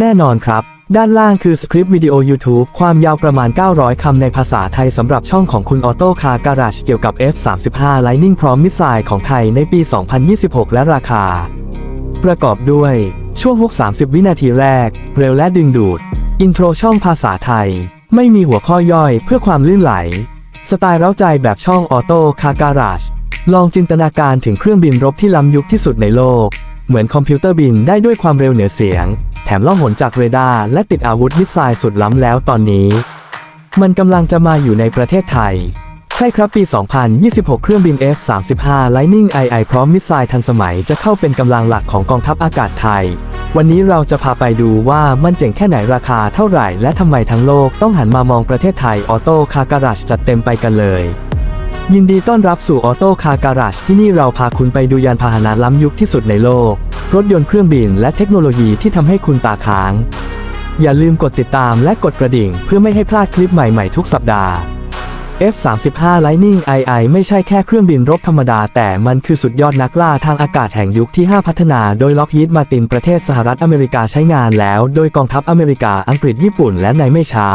แน่นอนครับ ด้านล่างคือสคริปต์วิดีโอ YouTube ความยาวประมาณ 900 คำในภาษาไทยสำหรับช่องของคุณออโต้คาการาชเกี่ยวกับ F35 Lightning พร้อมมิสไซล์ของไทยในปี 2026 และราคา ประกอบด้วย ช่วงฮุก30 วินาทีแรก เร็วและดึงดูด อินโทรช่องภาษาไทย ไม่มีหัวข้อย่อยเพื่อความลื่นไหล สไตล์เร้าใจแบบช่องออโต้คาการาชลองจินตนาการถึงเครื่องบินรบที่ล้ำยุคที่สุดในโลก เหมือนคอมพิวเตอร์บินได้ด้วยความเร็วเหนือเสียง แถมล่องหนจากเรดาร์และติดอาวุธมิสไซล์สุดล้ำแล้วตอนนี้ มันกำลังจะมาอยู่ในประเทศไทย ใช่ครับปี 2026 เครื่องบิน F-35 Lightning II พร้อมมิสไซล์ทันสมัยจะเข้าเป็นกำลังหลักของกองทัพอากาศไทย วันนี้เราจะพาไปดูว่ามันเจ๋งแค่ไหนราคาเท่าไหร่ และทำไมทั้งโลกต้องหันมามองประเทศไทยออโต้คาการาชจัดเต็มไปกันเลยยินดีต้อนรับสู่ออโต้คาการาชที่นี่เราพาคุณไปดูยานพาหนะล้ำยุคที่สุดในโลก รถยนต์เครื่องบินและเทคโนโลยีที่ทำให้คุณตาค้าง อย่าลืมกดติดตามและกดกระดิ่งเพื่อไม่ให้พลาดคลิปใหม่ๆทุกสัปดาห์ F-35 Lightning II ไม่ใช่แค่เครื่องบินรบธรรมดา แต่มันคือสุดยอดนักล่าทางอากาศแห่งยุคที่ 5 พัฒนาโดยล็อกฮีดมาตินประเทศสหรัฐอเมริกาใช้งานแล้ว โดยกองทัพอเมริกาอังกฤษญี่ปุ่นและในไม่ช้า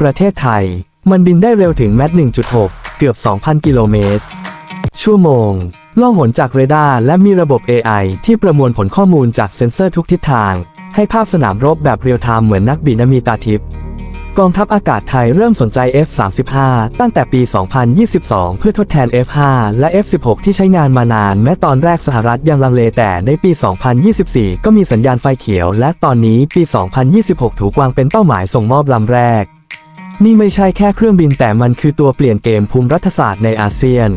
ประเทศไทย มันบินได้เร็วถึงแมท1.6 เกือบ 2,000 กิโลเมตร ชั่วโมง ล่องหนจากเรดาร์และมีระบบ AI ที่ประมวลผลข้อมูลจากเซ็นเซอร์ทุกทิศทาง ให้ภาพสนามรบแบบเรียลไทม์เหมือนนักบินมีตาทิพย์กองทัพอากาศไทยเริ่มสนใจ F-35 ตั้งแต่ปี 2022 เพื่อทดแทน F-5 และ F-16 ที่ใช้งานมานาน แม้ตอนแรกสหรัฐยังลังเลแต่ในปี 2024 ก็มีสัญญาณไฟเขียว และตอนนี้ปี 2026 ถูกวางเป็นเป้าหมายส่งมอบลำแรก นี่ไม่ใช่แค่เครื่องบินแต่มันคือตัวเปลี่ยนเกมภูมิรัฐศาสตร์ในอาเซียน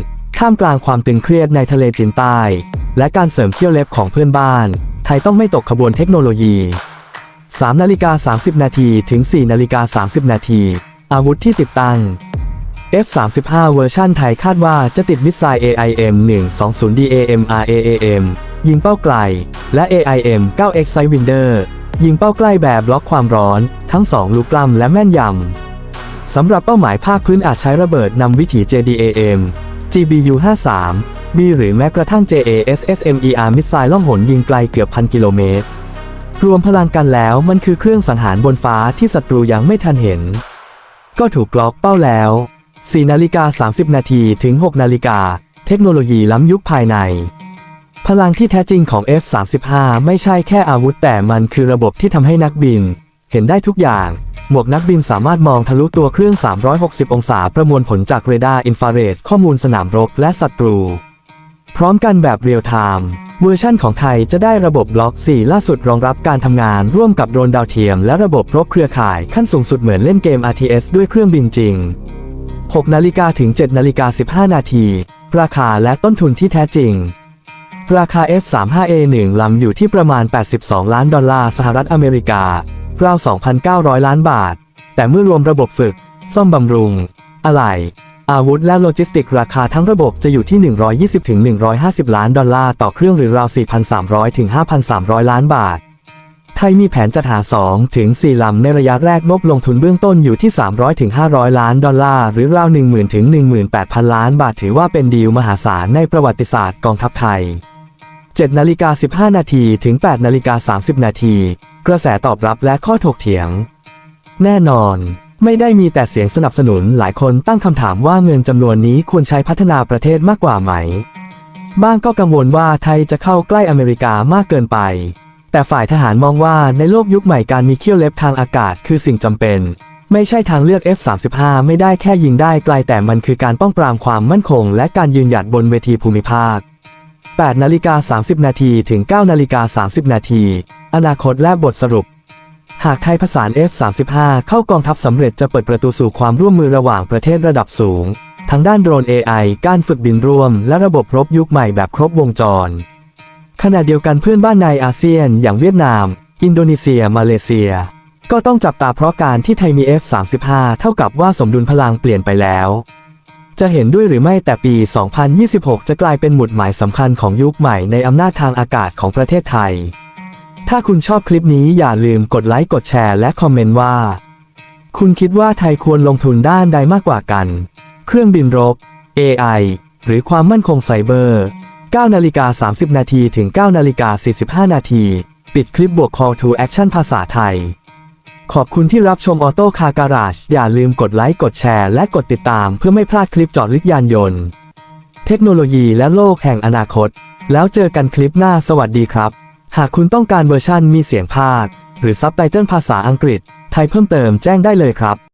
ท่ามกลางความตึงเครียดในทะเลจีนใต้ และการเสริมเขี้ยวเล็บของเพื่อนบ้าน ไทยต้องไม่ตกขบวนเทคโนโลยี 3นาฬิกา30 นาทีถึง 4นาฬิกา30 นาทีอาวุธที่ติดตั้ง F-35 เวอร์ชั่นไทยคาดว่าจะติดมิสไซล์ AIM 120 DAM RAAM ยิงเป้าไกล และ AIM 9X Sidewinder ยิงเป้าใกล้แบบล็อกความร้อน ทั้ง 2 ลูกกล้ำและแม่นยำสำหรับเป้าหมายภาคพื้นอาจใช้ระเบิดนำวิถี JDAM GBU 53 B หรือแม้กระทั่ง JASSMER มิสไซล์ล่องหนยิงไกลเกือบพันกิโลเมตร รวมพลังกันแล้วมันคือเครื่องสังหารบนฟ้าที่ศัตรูยังไม่ทันเห็น ก็ถูกกลอกเป้าแล้ว 4 นาฬิกา 30 นาทีถึง 6 นาฬิกา เทคโนโลยีล้ำยุคภายใน พลังที่แท้จริงของ F35 ไม่ใช่แค่อาวุธแต่มันคือระบบที่ทำให้นักบิน เห็นได้ทุกอย่าง หมวกนักบินสามารถมองทะลุตัวเครื่อง 360 องศาประมวลผลจากเรดาร์อินฟราเรดข้อมูลสนามรบและศัตรู พร้อมกันแบบเรียลไทม์เวอร์ชั่นของไทยจะได้ระบบบล็อก 4 ล่าสุดรองรับการทำงานร่วมกับโดรนดาวเทียมและระบบรบเครือข่ายขั้นสูงสุดเหมือนเล่นเกม RTS ด้วยเครื่องบินจริง 6 นาฬิกาถึง 7 นาฬิกา 15 นาที ราคาและต้นทุนที่แท้จริง ราคา F35A1 ลำอยู่ที่ประมาณ 82 ล้านดอลลาร์สหรัฐอเมริกา ราว 2,900 ล้านบาท แต่เมื่อรวมระบบฝึก ซ่อมบำรุง อะไหล่อาวุธและโลจิสติกราคาทั้งระบบจะอยู่ที่ 120-150 ล้านดอลลาร์ต่อเครื่องหรือราว 4,300-5,300 ล้านบาท ไทยมีแผนจัดหา2ถึง4ลำในระยะแรกงบลงทุนเบื้องต้นอยู่ที่ 300-500 ล้านดอลลาร์หรือราว 10,000-18,000 ล้านบาทถือว่าเป็นดีลมหาศาลในประวัติศาสตร์กองทัพไทย 7นาฬิกา15 นาทีถึง 8นาฬิกา30 นาที กระแสตอบรับและข้อถกเถียง แน่นอน ไม่ได้มีแต่เสียงสนับสนุนหลายคนตั้งคำถามว่าเงินจำนวนนี้ควรใช้พัฒนาประเทศมากกว่าไหม บ้างก็กังวลว่าไทยจะเข้าใกล้อเมริกามากเกินไป แต่ฝ่ายทหารมองว่าในโลกยุคใหม่การมีเขี้ยวเล็บทางอากาศคือสิ่งจำเป็น ไม่ใช่ทางเลือก F35 ไม่ได้แค่ยิงได้ไกลแต่มันคือการป้องปรามความมั่นคง และการยืนหยัดบนเวทีภูมิภาค 8นาฬิกา30 นาทีถึง 9นาฬิกา30 นาทีอนาคตและบทสรุป หากไทยผสาน F35 เข้ากองทัพสำเร็จจะเปิดประตูสู่ความร่วมมือระหว่างประเทศระดับสูง ทั้งด้านโดรน AI การฝึกบินร่วม และระบบรบยุคใหม่แบบครบวงจร ขณะเดียวกันเพื่อนบ้านในอาเซียน อย่างเวียดนาม อินโดนีเซีย มาเลเซีย ก็ต้องจับตาเพราะการที่ไทยมี F35 เท่ากับว่าสมดุลพลังเปลี่ยนไปแล้ว จะเห็นด้วยหรือไม่แต่ปี 2026 จะกลายเป็นหมุดหมายสำคัญของยุคใหม่ในอำนาจทางอากาศของประเทศไทย ถ้าคุณชอบคลิปนี้อย่าลืมกดไลค์กดแชร์และคอมเมนต์ว่า คุณคิดว่าไทยควรลงทุนด้านใดมากกว่ากัน เครื่องบินรบ AI หรือความมั่นคงไซเบอร์ 9นาฬิกา30 นาทีถึง 9นาฬิกา45 นาที ปิดคลิปบวก Call to Action ภาษาไทย ขอบคุณที่รับชมออโต้คาการา e อย่าลืมกดไลค์ กดแชร์ และกดติดตามเพื่อไม่พลาดคลิปจอดลึกยานยนต์ เทคโนโลยีและโลกแห่งอนาคต แล้วเจอกันคลิปหน้าสวัสดีครับ หากคุณต้องการเวอร์ชั่นมีเสียงภาค หรือซับไตเติลภาษาอังกฤษ ไทยเพิ่มเติมแจ้งได้เลยครับ